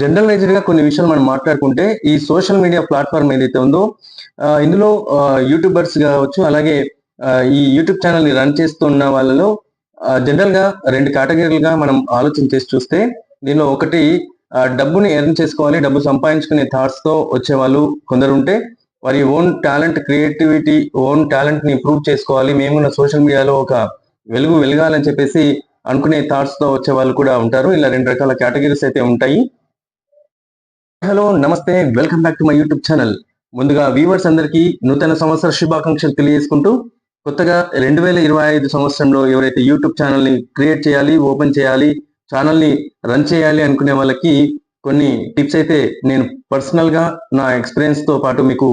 జనరలైజ్డ్గా కొన్ని విషయాలు మనం మాట్లాడుకుంటే ఈ సోషల్ మీడియా ప్లాట్ఫామ్ ఏదైతే ఉందో ఇందులో యూట్యూబర్స్ కావచ్చు అలాగే ఈ యూట్యూబ్ ఛానల్ని రన్ చేస్తున్న వాళ్ళలో జనరల్గా రెండు కేటగిరీలుగా మనం ఆలోచన చేసి చూస్తే దీనిలో ఒకటి డబ్బుని ఎర్న్ చేసుకోవాలి డబ్బు సంపాదించుకునే థాట్స్తో వచ్చే వాళ్ళు కొందరు ఉంటే వారి ఓన్ టాలెంట్ క్రియేటివిటీ ఓన్ టాలెంట్ని ఇంప్రూవ్ చేసుకోవాలి మేము సోషల్ మీడియాలో ఒక వెలుగు వెలగాలని చెప్పేసి అనుకునే థాట్స్తో వచ్చే వాళ్ళు కూడా ఉంటారు. ఇలా రెండు రకాల కేటగిరీస్ అయితే ఉంటాయి. హలో నమస్తే welcome back to my YouTube channel. ముందుగా వ్యూవర్స్ అందరికీ నూతన సంవత్సర శుభాకాంక్షలు తెలియజేసుకుంటూ కొత్తగా రెండు వేల ఇరవై ఐదు సంవత్సరంలో ఎవరైతే యూట్యూబ్ ఛానల్ని క్రియేట్ చేయాలి ఓపెన్ చేయాలి ఛానల్ని రన్ చేయాలి అనుకునే వాళ్ళకి కొన్ని టిప్స్ అయితే నేను పర్సనల్గా నా ఎక్స్పీరియన్స్తో పాటు మీకు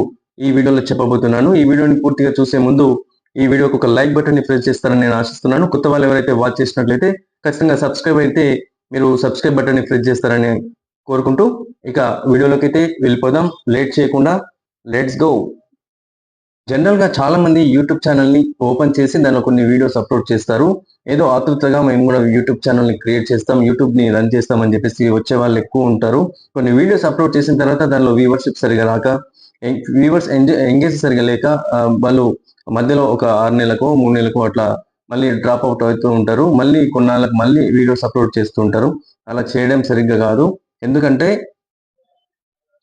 ఈ వీడియోలో చెప్పబోతున్నాను. ఈ వీడియోని పూర్తిగా చూసే ముందు ఈ వీడియోకి ఒక లైక్ బటన్ని ప్రెస్ చేస్తారని నేను ఆశిస్తున్నాను. కొత్త వాళ్ళు ఎవరైతే వాచ్ చేసినట్లయితే ఖచ్చితంగా సబ్స్క్రైబ్ అయితే మీరు సబ్స్క్రైబ్ బటన్ని ప్రెస్ చేస్తారని కోరుకుంటూ ఇక వీడియోలోకి అయితే వెళ్ళిపోదాం. లేట్ చేయకుండా లెట్స్ గో జనరల్గా చాలామంది యూట్యూబ్ ఛానల్ని ఓపెన్ చేసి దానిలో కొన్ని వీడియోస్ అప్లోడ్ చేస్తారు. ఏదో ఆతృతగా మేము కూడా యూట్యూబ్ ఛానల్ని క్రియేట్ చేస్తాం యూట్యూబ్ని రన్ చేస్తామని చెప్పేసి వచ్చే వాళ్ళు ఎక్కువ ఉంటారు. కొన్ని వీడియోస్ అప్లోడ్ చేసిన తర్వాత దానిలో వ్యూవర్షిప్ సరిగా రాక వ్యూవర్స్ ఎంగేజ్ సరిగా లేక వాళ్ళు మధ్యలో ఒక ఆరు నెలలకు మూడు నెలలకు అట్లా మళ్ళీ డ్రాప్ అవుట్ అవుతూ ఉంటారు. మళ్ళీ కొన్నాళ్ళకి మళ్ళీ వీడియోస్ అప్లోడ్ చేస్తూ ఉంటారు. అలా చేయడం సరిగ్గా కాదు. ఎందుకంటే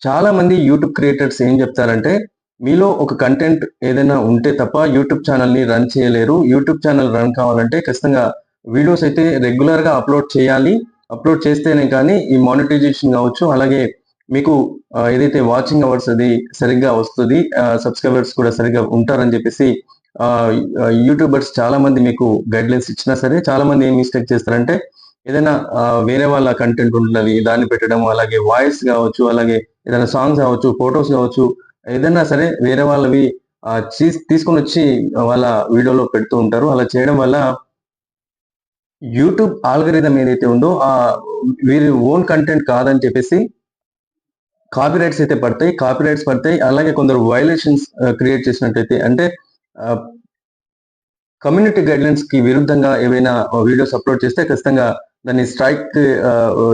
చాలా మంది యూట్యూబ్ క్రియేటర్స్ ఏం చెప్తారంటే మీలో ఒక కంటెంట్ ఏదైనా ఉంటే తప్ప యూట్యూబ్ ఛానల్ని రన్ చేయలేరు. యూట్యూబ్ ఛానల్ రన్ కావాలంటే ఖచ్చితంగా వీడియోస్ అయితే రెగ్యులర్గా అప్లోడ్ చేయాలి. అప్లోడ్ చేస్తేనే కానీ ఈ మానిటైజేషన్ కావచ్చు. అలాగే మీకు ఏదైతే వాచింగ్ అవర్స్ అది సరిగ్గా వస్తుంది సబ్స్క్రైబర్స్ కూడా సరిగ్గా ఉంటారని చెప్పేసి యూట్యూబర్స్ చాలా మంది మీకు గైడ్లైన్స్ ఇచ్చినా సరే చాలా మంది ఏం మిస్టేక్ చేస్తారంటే ఏదైనా వేరే వాళ్ళ కంటెంట్ ఉంటున్నది దాన్ని పెట్టడం అలాగే వాయిస్ కావచ్చు అలాగే ఏదైనా సాంగ్స్ కావచ్చు ఫొటోస్ కావచ్చు ఏదైనా సరే వేరే వాళ్ళవి తీసుకొని వచ్చి వాళ్ళ వీడియోలో పెడుతూ ఉంటారు. అలా చేయడం వల్ల యూట్యూబ్ ఆల్గరిథం ఏదైతే ఉందో ఆ వీరి ఓన్ కంటెంట్ కాదని చెప్పేసి కాపీరైట్స్ అయితే పడతాయి. కాపీరైట్స్ పడతాయి. అలాగే కొందరు వైలేషన్స్ క్రియేట్ చేసినట్టయితే అంటే కమ్యూనిటీ గైడ్లైన్స్కి విరుద్ధంగా ఏవైనా వీడియోస్ అప్లోడ్ చేస్తే ఖచ్చితంగా దాన్ని స్ట్రైక్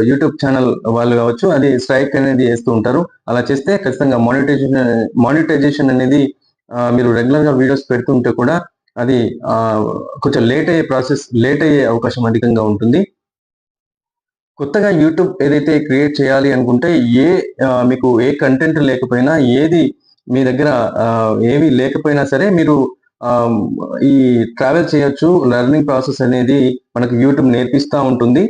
యూట్యూబ్ ఛానల్ వాళ్ళు కావచ్చు అది స్ట్రైక్ అనేది వేస్తూ ఉంటారు. అలా చేస్తే ఖచ్చితంగా మానిటైజేషన్ మానిటైజేషన్ అనేది మీరు రెగ్యులర్గా వీడియోస్ పెడుతుంటే కూడా అది కొంచెం లేట్ అయ్యే ప్రాసెస్ లేట్ అయ్యే అవకాశం అధికంగా ఉంటుంది. కొత్తగా యూట్యూబ్ ఏదైతే క్రియేట్ చేయాలి అనుకుంటే ఏ మీకు ఏ కంటెంట్ లేకపోయినా ఏది మీ దగ్గర ఏవి లేకపోయినా సరే మీరు ఈ ట్రావెల్ చేయొచ్చు. లెర్నింగ్ ప్రాసెస్ అనేది మనకు యూట్యూబ్ నేర్పిస్తూ ఉంటుంది.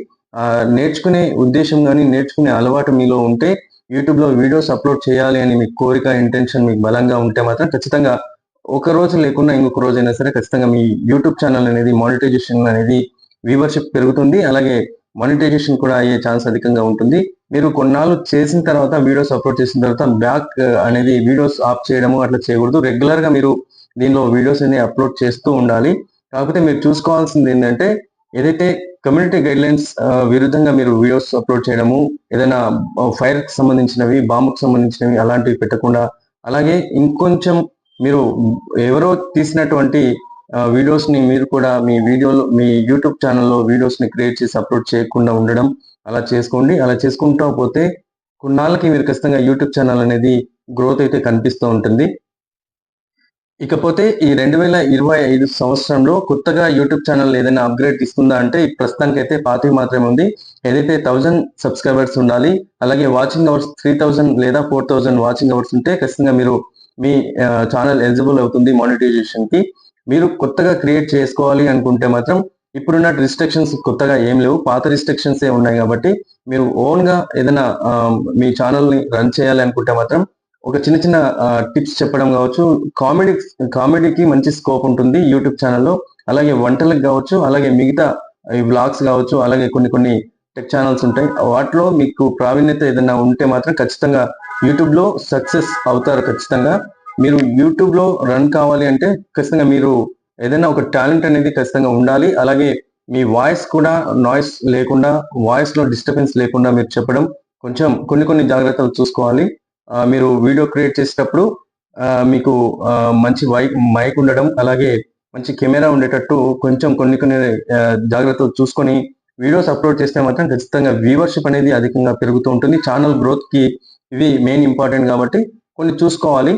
నేర్చుకునే ఉద్దేశం కానీ నేర్చుకునే అలవాటు మీలో ఉంటే యూట్యూబ్లో వీడియోస్ అప్లోడ్ చేయాలి అని మీకు కోరిక ఇంటెన్షన్ మీకు బలంగా ఉంటే మాత్రం ఖచ్చితంగా ఒక రోజు లేకుండా ఇంకొక రోజు అయినా సరే ఖచ్చితంగా మీ యూట్యూబ్ ఛానల్ అనేది మానిటైజేషన్ అనేది వ్యూవర్షిప్ పెరుగుతుంది. అలాగే మానిటైజేషన్ కూడా అయ్యే ఛాన్స్ అధికంగా ఉంటుంది. మీరు కొన్నాళ్ళు చేసిన తర్వాత వీడియోస్ అప్లోడ్ చేసిన తర్వాత బ్యాక్ అనేది వీడియోస్ ఆఫ్ చేయడము అట్లా చేయకూడదు. రెగ్యులర్గా మీరు దీనిలో వీడియోస్ అన్ని అప్లోడ్ చేస్తూ ఉండాలి. కాకపోతే మీరు చూసుకోవాల్సింది ఏంటంటే ఏదైతే కమ్యూనిటీ గైడ్ లైన్స్ విరుద్ధంగా మీరు వీడియోస్ అప్లోడ్ చేయడము ఏదైనా ఫైర్కి సంబంధించినవి బాంబుకు సంబంధించినవి అలాంటివి పెట్టకుండా అలాగే ఇంకొంచెం మీరు ఎవరో తీసినటువంటి వీడియోస్ని మీరు కూడా మీ వీడియోలో మీ యూట్యూబ్ ఛానల్లో వీడియోస్ని క్రియేట్ చేసి అప్లోడ్ చేయకుండా ఉండడం అలా చేసుకోండి. అలా చేసుకుంటూ పోతే కొన్నాళ్ళకి మీరు ఖచ్చితంగా యూట్యూబ్ ఛానల్ అనేది గ్రోత్ అయితే కనిపిస్తూ ఉంటుంది. ఇకపోతే ఈ రెండు వేల ఇరవై ఐదు సంవత్సరంలో కొత్తగా యూట్యూబ్ ఛానల్ ఏదైనా అప్గ్రేడ్ తీసుకుందా అంటే ప్రస్తుతానికి అయితే పాతి మాత్రమే ఉంది. ఏదైతే థౌజండ్ సబ్స్క్రైబర్స్ ఉండాలి అలాగే వాచింగ్ అవర్స్ త్రీ థౌజండ్ లేదా ఫోర్ థౌజండ్ వాచింగ్ అవర్స్ ఉంటే ఖచ్చితంగా మీరు మీ ఛానల్ ఎలిజిబుల్ అవుతుంది మానిటైజేషన్కి మీరు కొత్తగా క్రియేట్ చేసుకోవాలి అనుకుంటే మాత్రం ఇప్పుడున్న రిస్ట్రిక్షన్స్ కొత్తగా ఏం లేవు. పాత రిస్ట్రిక్షన్స్ ఏ ఉన్నాయి కాబట్టి మీరు ఓన్గా ఏదైనా మీ ఛానల్ని రన్ చేయాలి అనుకుంటే మాత్రం ఒక చిన్న చిన్న టిప్స్ చెప్పడం కావచ్చు. కామెడీ కామెడీకి మంచి స్కోప్ ఉంటుంది యూట్యూబ్ ఛానల్లో అలాగే వంటలకు కావచ్చు అలాగే మిగతా ఈ వ్లాగ్స్ కావచ్చు అలాగే కొన్ని కొన్ని టెక్ ఛానల్స్ ఉంటాయి. వాటిలో మీకు ప్రావీణ్యత ఏదైనా ఉంటే మాత్రం ఖచ్చితంగా యూట్యూబ్లో సక్సెస్ అవుతారు ఖచ్చితంగా. మీరు యూట్యూబ్లో రన్ కావాలి అంటే ఖచ్చితంగా మీరు ఏదైనా ఒక టాలెంట్ అనేది ఖచ్చితంగా ఉండాలి. అలాగే మీ వాయిస్ కూడా నాయిస్ లేకుండా వాయిస్లో డిస్టర్బెన్స్ లేకుండా మీరు చెప్పడం కొంచెం కొన్ని కొన్ని జాగ్రత్తలు చూసుకోవాలి. మీరు వీడియో క్రియేట్ చేసేటప్పుడు మీకు మంచి వై మైక్ ఉండడం అలాగే మంచి కెమెరా ఉండేటట్టు కొంచెం కొన్ని కొన్ని జాగ్రత్తలు చూసుకొని వీడియోస్ అప్లోడ్ చేస్తే మాత్రం ఖచ్చితంగా వ్యూవర్షిప్ అనేది అధికంగా పెరుగుతూ ఉంటుంది. ఛానల్ గ్రోత్కి ఇవి మెయిన్ ఇంపార్టెంట్ కాబట్టి కొన్ని చూసుకోవాలి.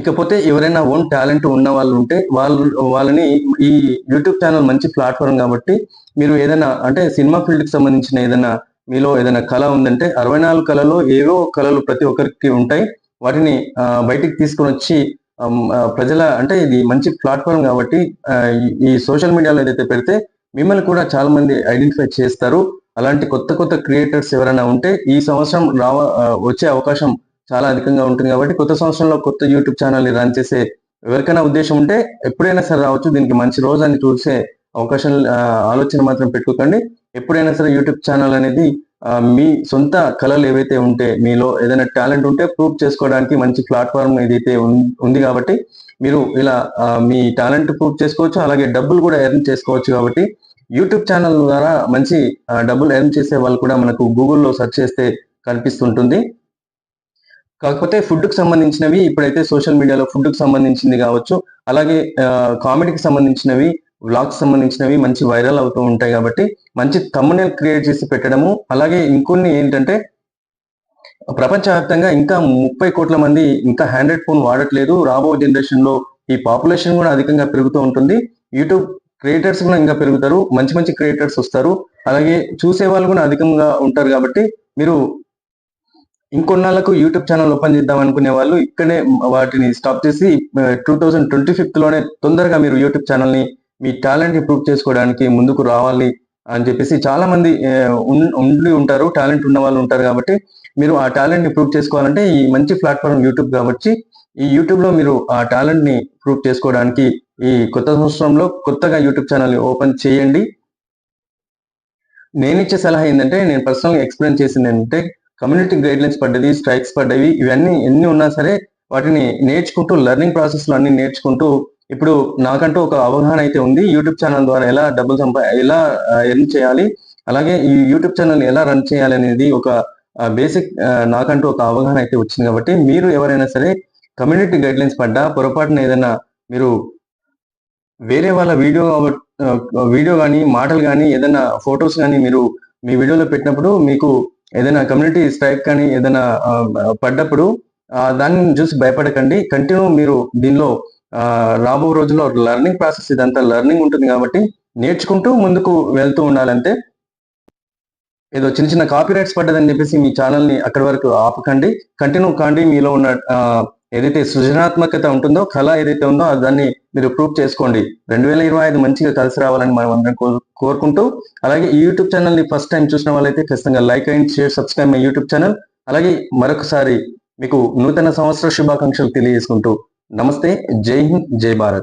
ఇకపోతే ఎవరైనా ఓన్ టాలెంట్ ఉన్న వాళ్ళు ఉంటే వాళ్ళు వాళ్ళని ఈ యూట్యూబ్ ఛానల్ మంచి ప్లాట్ఫామ్ కాబట్టి మీరు ఏదైనా అంటే సినిమా ఫీల్డ్కి సంబంధించిన ఏదైనా మీలో ఏదైనా కళ ఉందంటే అరవై నాలుగు కళలో ఏవో కళలు ప్రతి ఒక్కరికి ఉంటాయి. వాటిని బయటికి తీసుకొని వచ్చి ప్రజల అంటే ఇది మంచి ప్లాట్ఫామ్ కాబట్టి ఈ- సోషల్ మీడియాలో ఏదైతే పెడితే మిమ్మల్ని కూడా చాలా మంది ఐడెంటిఫై చేస్తారు. అలాంటి కొత్త కొత్త క్రియేటర్స్ ఎవరైనా ఉంటే ఈ సంవత్సరం రావ వచ్చే అవకాశం చాలా అధికంగా ఉంటుంది కాబట్టి కొత్త సంవత్సరంలో కొత్త యూట్యూబ్ ఛానల్ని రన్ చేసే ఎవరికైనా ఉద్దేశం ఉంటే ఎప్పుడైనా సరే రావచ్చు. దీనికి మంచి రోజు అని చూసే అవకాశం ఆలోచన మాత్రం పెట్టుకోకండి. ఎప్పుడైనా సరే యూట్యూబ్ ఛానల్ అనేది మీ సొంత కళలు ఏవైతే ఉంటే మీలో ఏదైనా టాలెంట్ ఉంటే ప్రూవ్ చేసుకోవడానికి మంచి ప్లాట్ఫామ్ ఏదైతే ఉంది కాబట్టి మీరు ఇలా మీ టాలెంట్ ప్రూవ్ చేసుకోవచ్చు అలాగే డబ్బులు కూడా ఎర్న్ చేసుకోవచ్చు కాబట్టి యూట్యూబ్ ఛానల్ ద్వారా మంచి డబ్బులు ఎర్న్ చేసే వాళ్ళు కూడా మనకు గూగుల్లో సెర్చ్ చేస్తే కనిపిస్తుంటుంది. కాకపోతే ఫుడ్కి సంబంధించినవి ఇప్పుడైతే సోషల్ మీడియాలో ఫుడ్కి సంబంధించింది కావచ్చు అలాగే కామెడీకి సంబంధించినవి వ్లాగ్స్ సంబంధించినవి మంచి వైరల్ అవుతూ ఉంటాయి కాబట్టి మంచి తమ్మునేల్ క్రియేట్ చేసి పెట్టడము. అలాగే ఇంకొన్ని ఏంటంటే ప్రపంచవ్యాప్తంగా ఇంకా ముప్పై కోట్ల మంది ఇంకా హ్యాండ్రెడ్ ఫోన్ వాడట్లేదు. రాబో జనరేషన్లో ఈ పాపులేషన్ కూడా అధికంగా పెరుగుతూ ఉంటుంది. యూట్యూబ్ క్రియేటర్స్ కూడా ఇంకా పెరుగుతారు. మంచి మంచి క్రియేటర్స్ వస్తారు. అలాగే చూసే వాళ్ళు కూడా అధికంగా ఉంటారు కాబట్టి మీరు ఇంకొన్నాళ్ళకు యూట్యూబ్ ఛానల్ ఓపెన్ చేద్దాం అనుకునే వాళ్ళు ఇక్కడే వాటిని స్టాప్ చేసి టూ థౌజండ్ ట్వంటీ ఫిఫ్త్లోనే తొందరగా మీరు యూట్యూబ్ ఛానల్ని మీ టాలెంట్ని ప్రూవ్ చేసుకోవడానికి ముందుకు రావాలి అని చెప్పేసి చాలా మంది ఉండి ఉంటారు టాలెంట్ ఉన్న వాళ్ళు ఉంటారు కాబట్టి మీరు ఆ టాలెంట్ని ప్రూవ్ చేసుకోవాలంటే ఈ మంచి ప్లాట్ఫామ్ యూట్యూబ్ కాబట్టి ఈ యూట్యూబ్లో మీరు ఆ టాలెంట్ని ప్రూవ్ చేసుకోవడానికి ఈ కొత్త సంవత్సరంలో కొత్తగా యూట్యూబ్ ఛానల్ ఓపెన్ చేయండి. నేను ఇచ్చే సలహా ఏంటంటే నేను పర్సనల్గా ఎక్స్ప్లెయిన్ చేసింది ఏంటంటే కమ్యూనిటీ గైడ్లైన్స్ పడ్డది స్ట్రైక్స్ పడ్డవి ఇవన్నీ ఎన్ని ఉన్నా సరే వాటిని నేర్చుకుంటూ లెర్నింగ్ ప్రాసెస్లో అన్ని నేర్చుకుంటూ ఇప్పుడు నాకంటూ ఒక అవగాహన అయితే ఉంది. యూట్యూబ్ ఛానల్ ద్వారా ఎలా డబ్బులు సంపా ఎలా ఎర్న్ చేయాలి అలాగే ఈ యూట్యూబ్ ఛానల్ ఎలా రన్ చేయాలి అనేది ఒక బేసిక్ నాకంటూ ఒక అవగాహన అయితే వచ్చింది కాబట్టి మీరు ఎవరైనా సరే కమ్యూనిటీ గైడ్ లైన్స్ పడ్డా పొరపాటున ఏదైనా మీరు వేరే వాళ్ళ వీడియో వీడియో కానీ మాటలు కానీ ఏదైనా ఫొటోస్ కానీ మీరు మీ వీడియోలో పెట్టినప్పుడు మీకు ఏదైనా కమ్యూనిటీ స్ట్రైక్ కానీ ఏదైనా పడ్డప్పుడు దాన్ని చూసి భయపడకండి. కంటిన్యూ మీరు దీనిలో రాబో రోజుల్లో లెర్నింగ్ ప్రాసెస్ ఇదంతా లెర్నింగ్ ఉంటుంది కాబట్టి నేర్చుకుంటూ ముందుకు వెళ్తూ ఉండాలంటే ఏదో చిన్న చిన్న కాపీ రైట్స్ పడ్డదని చెప్పేసి మీ ఛానల్ని అక్కడి వరకు ఆపకండి. కంటిన్యూ కాండి. మీలో ఉన్న ఏదైతే సృజనాత్మకత ఉంటుందో కళ ఏదైతే ఉందో దాన్ని మీరు ప్రూవ్ చేసుకోండి. రెండు వేల ఇరవై ఐదు మంచిగా కలిసి రావాలని మనం అందరం కోరుకుంటూ అలాగే ఈ యూట్యూబ్ ఛానల్ని ఫస్ట్ టైం చూసిన వాళ్ళైతే ఖచ్చితంగా like and share subscribe my YouTube channel అలాగే మరొకసారి మీకు నూతన సంవత్సర శుభాకాంక్షలు తెలియజేసుకుంటూ नमस्ते जय हिंद जय भारत।